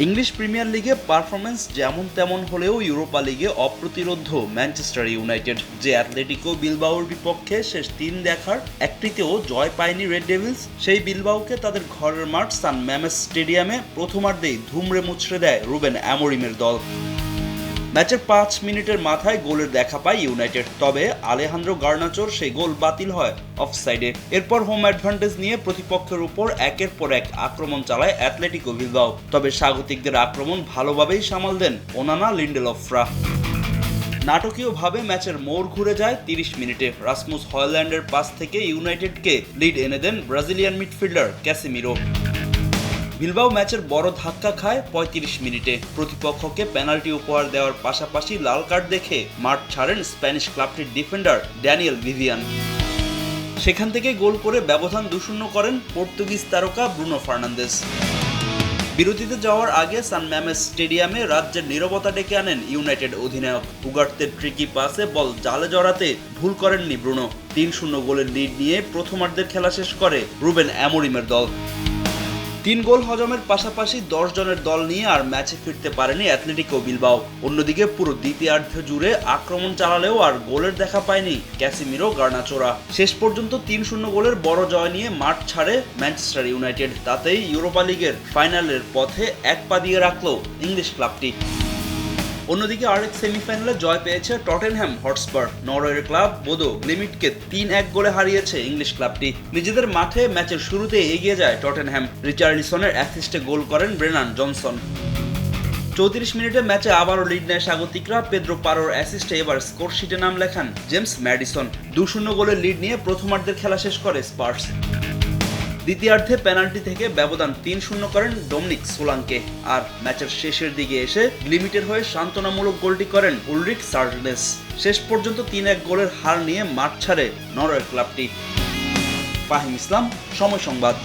English premier লিগে performance যেমন তেমন হলেও ইউরোপা লিগে অপ্রতিরোধ্য ম্যানচেস্টার ইউনাইটেড, যে অ্যাথলেটিকো বিলবাওর বিপক্ষে শেষ তিন দেখার একটিতেও জয় পায়নি রেড ডেভিলস, সেই বিলবাওকে তাদের ঘরের মাঠ সান ম্যামেস স্টেডিয়ামে প্রথমার্ধেই ধুমরে মুছড়ে দেয় রুবেন অ্যামোরিমের দল। ম্যাচের পাঁচ মিনিটের মাথায় গোলের দেখা পায় ইউনাইটেড, তবে আলেহান্দ্রো গার্নাচোর সেই গোল বাতিল হয় অফসাইডে। এরপর হোম অ্যাডভান্টেজ নিয়ে প্রতিপক্ষের উপর একের পর এক আক্রমণ চালায় অ্যাথলেটিকো বিলবাও। তবে স্বাগতিকদের আক্রমণ ভালোভাবেই সামাল দেন ওনানা লিন্ডেলফরা। নাটকীয়ভাবে ম্যাচের মোড় ঘুরে যায় তিরিশ মিনিটে। রাসমুস হয়ল্যান্ডের পাস থেকে ইউনাইটেডকে লিড এনে দেন ব্রাজিলিয়ান মিডফিল্ডার ক্যাসিমিরো। বিলবাও ম্যাচের বড় ধাক্কা খায় পঁয়ত্রিশ মিনিটে। প্রতিপক্ষকে পেনাল্টি উপহার দেওয়ার পাশাপাশি লাল কার্ড দেখে মাঠ ছাড়েন স্প্যানিশ ক্লাবটির ডিফেন্ডার ড্যানিয়েল ভিভিয়ান। সেখান থেকে গোল করে ব্যবধান দুশূন্য করেন পর্তুগিজ তারকা ব্রুনো ফার্নান্দেস বিরতিতে যাওয়ার আগে সান ম্যামেস স্টেডিয়ামে রাজ্যের নীরবতা ডেকে আনেন ইউনাইটেড অধিনায়ক। উগার্তের ট্রিকি পাসে বল জালে জড়াতে ভুল করেননি ব্রুনো। তিন শূন্য গোলের লিড নিয়ে প্রথমার্ধের খেলা শেষ করে রুবেন অ্যামোরিমের দল। তিন গোল হজমের পাশাপাশি দশ জনের দল নিয়ে আর ম্যাচে ফিরতে পারেনি অ্যাথলেটিকো বিলবাও। অন্যদিকে পুরো দ্বিতীয়ার্ধ জুড়ে আক্রমণ চালালেও আর গোলের দেখা পায়নি ক্যাসিমিরো গার্নাচোরা। শেষ পর্যন্ত তিন শূন্য গোলের বড় জয় নিয়ে মাঠ ছাড়ে ম্যানচেস্টার ইউনাইটেড, তাতেই ইউরোপা লিগের ফাইনালের পথে এক পা দিয়ে রাখল ইংলিশ ক্লাবটি। অন্যদিকে আরেক সেমিফাইনালে জয় পেয়েছে টটেনহ্যাম হটস্পার। নরওয়ের ক্লাব বোদো গ্লিমিটকে তিন এক গোলে হারিয়েছে ইংলিশ ক্লাবটি। নিজেদের মাঠে ম্যাচের শুরুতে এগিয়ে যায় টটেনহ্যাম রিচার্লিসনের অ্যাসিস্টে গোল করেন ব্রেনান জনসন। চৌত্রিশ মিনিটে ম্যাচে আবারও লিড নেয় স্বাগতিকরা পেদ্রো পারোর অ্যাসিস্টে এবার স্কোরশিটে নাম লেখান জেমস ম্যাডিসন। দু শূন্য গোলের লিড নিয়ে প্রথমার্ধের খেলা শেষ করে স্পার্স। দ্বিতীয়ার্ধে পেনাল্টি থেকে ব্যবধান তিন শূন্য করেন ডোমনিক সোলাঙ্কে। আর ম্যাচের শেষের দিকে এসে লিমিটেড হয়ে সান্ত্বনামূলক গোলটি করেন উলরিক সার্জনেস শেষ পর্যন্ত তিন এক গোলের হার নিয়ে মাঠ ছাড়ে নরওয়ের ক্লাবটি। ফাহিম ইসলাম, সময় সংবাদ।